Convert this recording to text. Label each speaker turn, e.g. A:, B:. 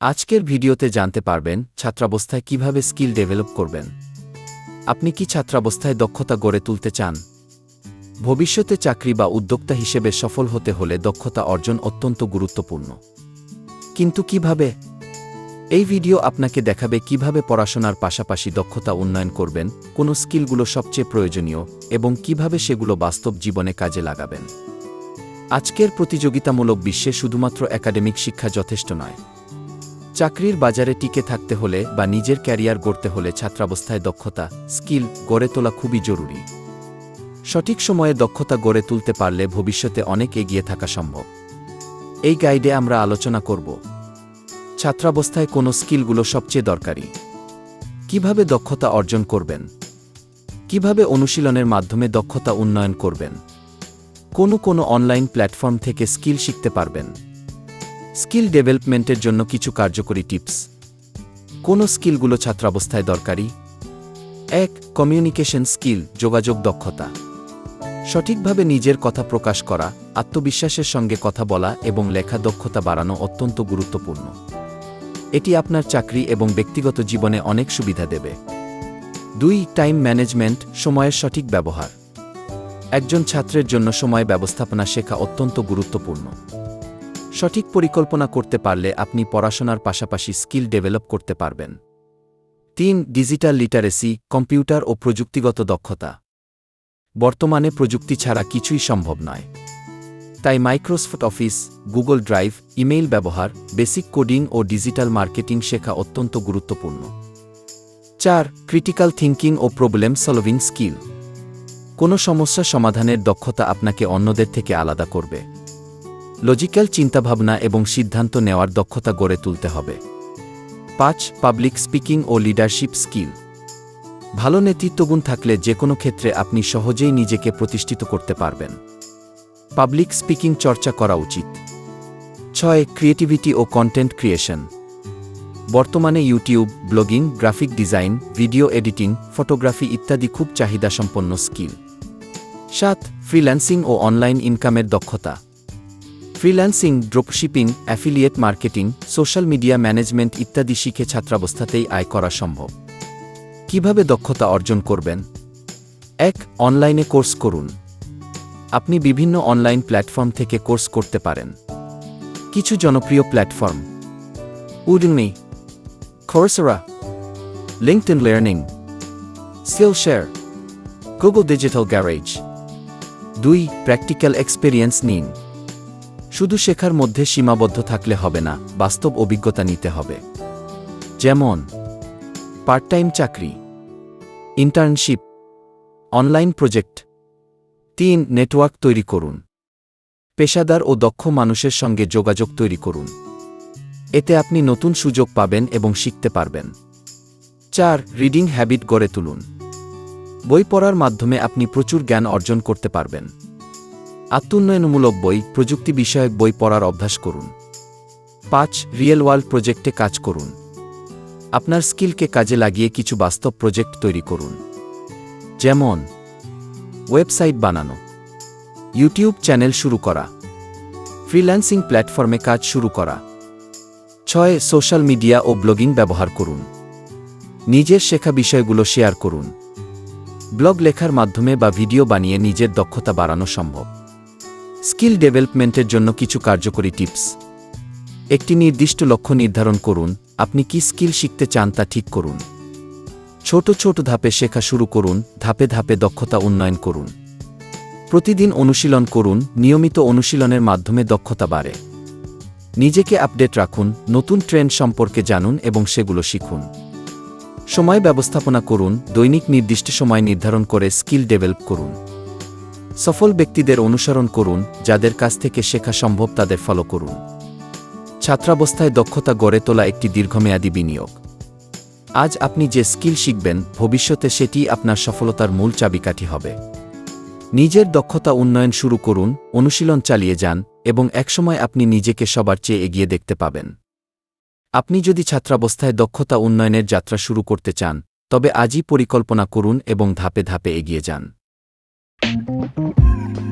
A: আজকের ভিডিওতে জানতে পারবেন ছাত্রাবস্থায় কীভাবে স্কিল ডেভেলপ করবেন। আপনি কি ছাত্রাবস্থায় দক্ষতা গড়ে তুলতে চান? ভবিষ্যতে চাকরি বা উদ্যোক্তা হিসেবে সফল হতে হলে দক্ষতা অর্জন অত্যন্ত গুরুত্বপূর্ণ। কিন্তু কীভাবে? এই ভিডিও আপনাকে দেখাবে কীভাবে পড়াশোনার পাশাপাশি দক্ষতা উন্নয়ন করবেন, কোন স্কিলগুলো সবচেয়ে প্রয়োজনীয় এবং কীভাবে সেগুলো বাস্তব জীবনে কাজে লাগাবেন। আজকের প্রতিযোগিতামূলক বিশ্বে শুধুমাত্র একাডেমিক শিক্ষা যথেষ্ট নয়। চাকরির বাজারে টিকে থাকতে হলে বা নিজের ক্যারিয়ার গড়তে হলে ছাত্রাবস্থায় দক্ষতা, স্কিল গড়ে তোলা খুবই জরুরি। সঠিক সময়ে দক্ষতা গড়ে তুলতে পারলে ভবিষ্যতে অনেক এগিয়ে থাকা সম্ভব। এই গাইডে আমরা আলোচনা করব। ছাত্রাবস্থায় কোন স্কিলগুলো সবচেয়ে দরকারি? কীভাবে দক্ষতা অর্জন করবেন? কীভাবে অনুশীলনের মাধ্যমে দক্ষতা উন্নয়ন করবেন? কোনো কোনো অনলাইন প্ল্যাটফর্ম থেকে স্কিল শিখতে পারবেন? স্কিল ডেভেলপমেন্টের জন্য কিছু কার্যকরী টিপস। কোন স্কিলগুলো ছাত্রাবস্থায় দরকারি? এক কমিউনিকেশন স্কিল যোগাযোগ দক্ষতা। সঠিকভাবে নিজের কথা প্রকাশ করা, আত্মবিশ্বাসের সঙ্গে কথা বলা এবং লেখা দক্ষতা বাড়ানো অত্যন্ত গুরুত্বপূর্ণ। এটি আপনার চাকরি এবং ব্যক্তিগত জীবনে অনেক সুবিধা দেবে। দুই টাইম ম্যানেজমেন্ট সময়ের সঠিক ব্যবহার। একজন ছাত্রের জন্য সময় ব্যবস্থাপনা শেখা অত্যন্ত গুরুত্বপূর্ণ। সঠিক পরিকল্পনা করতে পারলে আপনি পড়াশোনার পাশাপাশি স্কিল ডেভেলপ করতে পারবেন। তিন, ডিজিটাল লিটারেসি, কম্পিউটার ও প্রযুক্তিগত দক্ষতা। বর্তমানে প্রযুক্তি ছাড়া কিছুই সম্ভব নয়। তাই Microsoft office, Google drive, email ব্যবহার, বেসিক কোডিং ও ডিজিটাল মার্কেটিং শেখা অত্যন্ত গুরুত্বপূর্ণ। চার, ক্রিটিক্যাল থিঙ্কিং ও প্রবলেম সলভিং স্কিল। কোনো সমস্যা সমাধানের দক্ষতা আপনাকে অন্যদের থেকে আলাদা করবে। লজিক্যাল চিন্তাভাবনা এবং সিদ্ধান্ত নেওয়ার দক্ষতা গড়ে তুলতে হবে। পাঁচ, পাবলিক স্পিকিং ও লিডারশিপ স্কিল। ভালো নেতৃত্বগুণ থাকলে যে কোনো ক্ষেত্রে আপনি সহজেই নিজেকে প্রতিষ্ঠিত করতে পারবেন। পাবলিক স্পিকিং চর্চা করা উচিত। ছয়, ক্রিয়েটিভিটি ও কন্টেন্ট ক্রিয়েশন। বর্তমানে YouTube, blogging, graphic design, video editing, photography ইত্যাদি খুব চাহিদাসম্পন্ন স্কিল। সাত, ফ্রিল্যান্সিং ও অনলাইন ইনকামের দক্ষতা। Freelancing, dropshipping, affiliate marketing, social media management ইত্যাদি শিখে ছাত্রাবস্থাতেই আয় করা সম্ভব। কীভাবে দক্ষতা অর্জন করবেন? এক, অনলাইনে কোর্স করুন। আপনি বিভিন্ন অনলাইন প্ল্যাটফর্ম থেকে কোর্স করতে পারেন। কিছু জনপ্রিয় platform. Udemy Coursera LinkedIn learning Skillshare Google digital garage দুই প্র্যাকটিক্যাল এক্সপিরিয়েন্স নিন। শুধু শেখার মধ্যে সীমাবদ্ধ থাকলে হবে না, বাস্তব অভিজ্ঞতা নিতে হবে। যেমন পার্ট টাইম চাকরি ইন্টার্নশিপ অনলাইন প্রজেক্ট তিন নেটওয়ার্ক তৈরি করুন। পেশাদার ও দক্ষ মানুষের সঙ্গে যোগাযোগ তৈরি করুন। এতে আপনি নতুন সুযোগ পাবেন এবং শিখতে পারবেন। চার রিডিং হ্যাবিট গড়ে তুলুন। বই পড়ার মাধ্যমে আপনি প্রচুর জ্ঞান অর্জন করতে পারবেন। আত্মোন্নয়নমূলক বই, প্রযুক্তি বিষয়ক বই পড়ার অভ্যাস করুন। পাঁচ, রিয়েল ওয়ার্ল্ড প্রজেক্টে কাজ করুন। আপনার স্কিলকে কাজে লাগিয়ে কিছু বাস্তব প্রজেক্ট তৈরি করুন। যেমন, ওয়েবসাইট বানানো, ইউটিউব চ্যানেল শুরু করা, ফ্রিল্যান্সিং প্ল্যাটফর্মে কাজ শুরু করা। ছয়, সোশ্যাল মিডিয়া ও ব্লগিং ব্যবহার করুন। নিজের শেখা বিষয়গুলো শেয়ার করুন। ব্লগ লেখার মাধ্যমে বা ভিডিও বানিয়ে নিজের দক্ষতা বাড়ানো সম্ভব। স্কিল ডেভেলপমেন্টের জন্য কিছু কার্যকরী টিপস। একটি নির্দিষ্ট লক্ষ্য নির্ধারণ করুন, আপনি কি স্কিল শিখতে চান তা ঠিক করুন। ছোট ছোট ধাপে শেখা শুরু করুন, ধাপে ধাপে দক্ষতা উন্নয়ন করুন। প্রতিদিন অনুশীলন করুন, নিয়মিত অনুশীলনের মাধ্যমে দক্ষতা বাড়ে। নিজেকে আপডেট রাখুন, নতুন ট্রেন্ড সম্পর্কে জানুন এবং সেগুলো শিখুন। সময় ব্যবস্থাপনা করুন, দৈনিক নির্দিষ্ট সময় নির্ধারণ করে স্কিল ডেভেলপ করুন। সফল ব্যক্তিদের অনুসরণ করুন, যাদের কাছ থেকে শেখা সম্ভব তাদের ফলো করুন। ছাত্রাবস্থায় দক্ষতা গড়ে তোলা একটি দীর্ঘমেয়াদী বিনিয়োগ। আজ আপনি যে স্কিল শিখবেন, ভবিষ্যতে সেটি আপনার সফলতার মূল চাবিকাঠি হবে। নিজের দক্ষতা উন্নয়ন শুরু করুন, অনুশীলন চালিয়ে যান, এবং একসময় আপনি নিজেকে সবার চেয়ে এগিয়ে দেখতে পাবেন। আপনি যদি ছাত্রাবস্থায় দক্ষতা উন্নয়নের যাত্রা শুরু করতে চান, তবে আজই পরিকল্পনা করুন এবং ধাপে ধাপে এগিয়ে যান। Thank you.